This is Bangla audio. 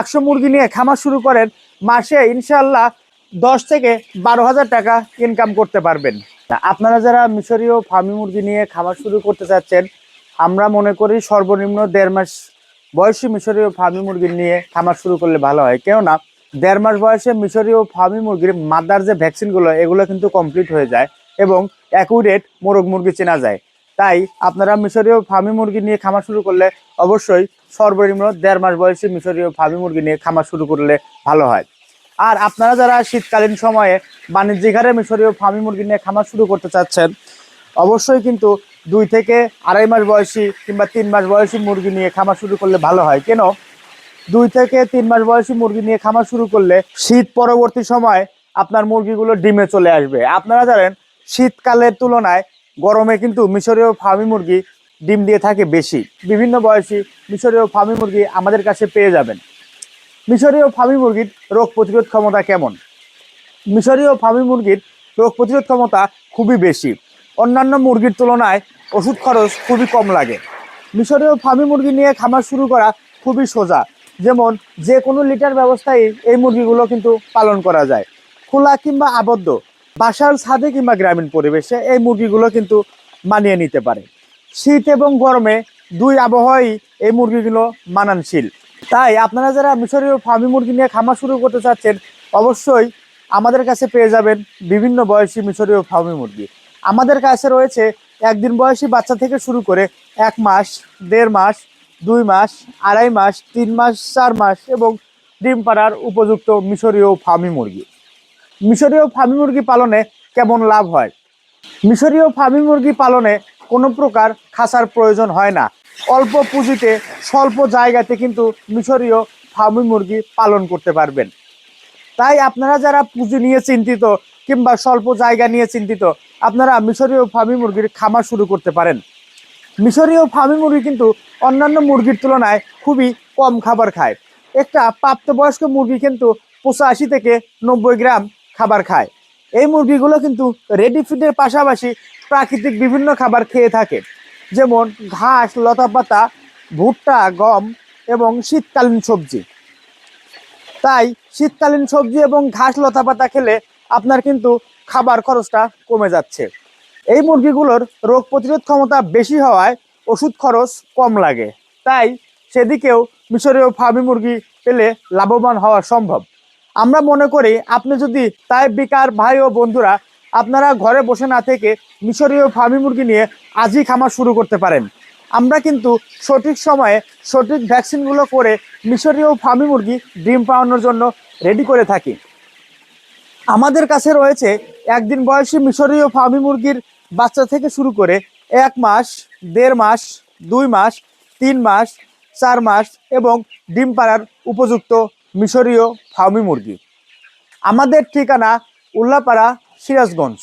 একশো মুরগি নিয়ে খামার শুরু করেন, মাসে ইনশাল্লাহ দশ থেকে বারো হাজার টাকা ইনকাম করতে পারবেন। আপনারা যারা মিশরীয় ফার্মি মুরগি নিয়ে খামার শুরু করতে চাচ্ছেন, আমরা মনে করি সর্বনিম্ন দেড় মাস বয়সী মিশরীয় ফার্মি মুরগি নিয়ে খামার শুরু করলে ভালো হয়। কেননা, দেড় মাস বয়সে মিশরীয় ফার্মি মুরগির মাদার যে ভ্যাকসিনগুলো এগুলো কিন্তু কমপ্লিট হয়ে যায় এবং অ্যাকুরেট মোরগ মুরগি চেনা যায়। তাই আপনারা মিশরীয় ফার্মি মুরগি নিয়ে খামার শুরু করলে অবশ্যই সর্বনিম্ন দেড় মাস বয়সী মিশরীয় ফার্মি মুরগি নিয়ে খামার শুরু করলে ভালো হয়। আর আপনারা যারা শীতকালীন সময়ে বাণিজ্যিক হারে মিশরীয় ফার্মি মুরগি নিয়ে খামার শুরু করতে চাচ্ছেন, অবশ্যই কিন্তু দুই থেকে আড়াই মাস বয়সী কিংবা তিন মাস বয়সী মুরগি নিয়ে খামার শুরু করলে ভালো হয়। কেন? দুই থেকে তিন মাস বয়সী মুরগি নিয়ে খামার শুরু করলে শীত পরবর্তী সময় আপনার মুরগিগুলো ডিমে চলে আসবে। আপনারা জানেন, শীতকালের তুলনায় গরমে কিন্তু মিশরীয় ফার্মি মুরগি ডিম দিয়ে থাকে বেশি। বিভিন্ন বয়সী মিশরীয় ফার্মি মুরগি আমাদের কাছে পেয়ে যাবেন। মিশরীয় ফার্মি মুরগির রোগ প্রতিরোধ ক্ষমতা কেমন? মিশরীয় ফার্মি মুরগির রোগ প্রতিরোধ ক্ষমতা খুবই বেশি। অন্যান্য মুরগির তুলনায় ওষুধ খরচ খুবই কম লাগে। মিশরীয় ফার্মি মুরগি নিয়ে খামার শুরু করা খুবই সোজা। যেমন যে কোনো লিটার ব্যবস্থায় এই মুরগিগুলো কিন্তু পালন করা যায়। খোলা কিংবা আবদ্ধ বাসার ছাদে কিংবা গ্রামীণ পরিবেশে এই মুরগিগুলো কিন্তু মানিয়ে নিতে পারে। শীত এবং গরমে দুই আবহাওয়াই এই মুরগিগুলো মানানশীল তাই আপনারা যারা মিশরীয় ফার্মি মুরগি নিয়ে খামার শুরু করতে চাচ্ছেন, অবশ্যই আমাদের কাছে পেয়ে যাবেন বিভিন্ন বয়সী মিশরীয় ফার্মি মুরগি। আমাদের কাছে রয়েছে একদিন বয়সী বাচ্চা থেকে শুরু করে এক মাস, দেড় মাস, দুই মাস, আড়াই মাস, তিন মাস, চার মাস এবং ডিম পাড়ার উপযুক্ত মিশরীয় ফার্মি মুরগি। মিশরীয় ফার্মি মুরগি পালনে কেমন লাভ হয়? মিশরীয় ফার্মি মুরগি পালনে কোনো প্রকার খাসার প্রয়োজন হয় না। অল্প পুঁজিতে, স্বল্প জায়গাতে কিন্তু মিশরীয় ফার্মি মুরগি পালন করতে পারবেন। তাই আপনারা যারা পুঁজি নিয়ে চিন্তিত কিংবা স্বল্প জায়গা নিয়ে চিন্তিত, আপনারা মিশরীয় ফার্মি মুরগির খামার শুরু করতে পারেন। মিশরীয় ফার্মি মুরগি কিন্তু অন্যান্য মুরগির তুলনায় খুবই কম খাবার খায়। একটা প্রাপ্তবয়স্ক মুরগি কিন্তু পঁচাশি থেকে নব্বই গ্রাম খাবার খায়। এই মুরগিগুলো কিন্তু রেডি ফিডের পাশাপাশি প্রাকৃতিক বিভিন্ন খাবার খেয়ে থাকে। যেমন ঘাস, লতাপাতা, ভুট্টা, গম এবং শীতকালীন সবজি। তাই শীতকালীন সবজি এবং ঘাস, লতাপাতা খেলে আপনার কিন্তু খাবার খরচটা কমে যাচ্ছে। এই মুরগিগুলোর রোগ প্রতিরোধ ক্ষমতা বেশি হওয়ায় ওষুধ খরচ কম লাগে। তাই সেদিকেও মিশরীয় ফার্মি মুরগি পেলে লাভবান হওয়া সম্ভব। আমরা মনে করি আপনি যদি তাই বেকার ভাই ও বন্ধুরা, আপনারা ঘরে বসে না থেকে মিশরীয় ফার্মি মুরগি নিয়ে আজই খামার শুরু করতে পারেন। আমরা কিন্তু সঠিক সময়ে সঠিক ভ্যাকসিনগুলো করে মিশরীয় ফার্মি মুরগি ডিম পাওয়ানোর জন্য রেডি করে থাকি। আমাদের কাছে রয়েছে একদিন বয়সী মিশরীয় ফার্মি মুরগির বাচ্চা থেকে শুরু করে এক মাস, দেড় মাস, দুই মাস, তিন মাস, চার মাস এবং ডিম পাড়ার উপযুক্ত মিশরীয় ফার্মি মুরগি। আমাদের ঠিকানা উল্লাপাড়া সিরাজগঞ্জ।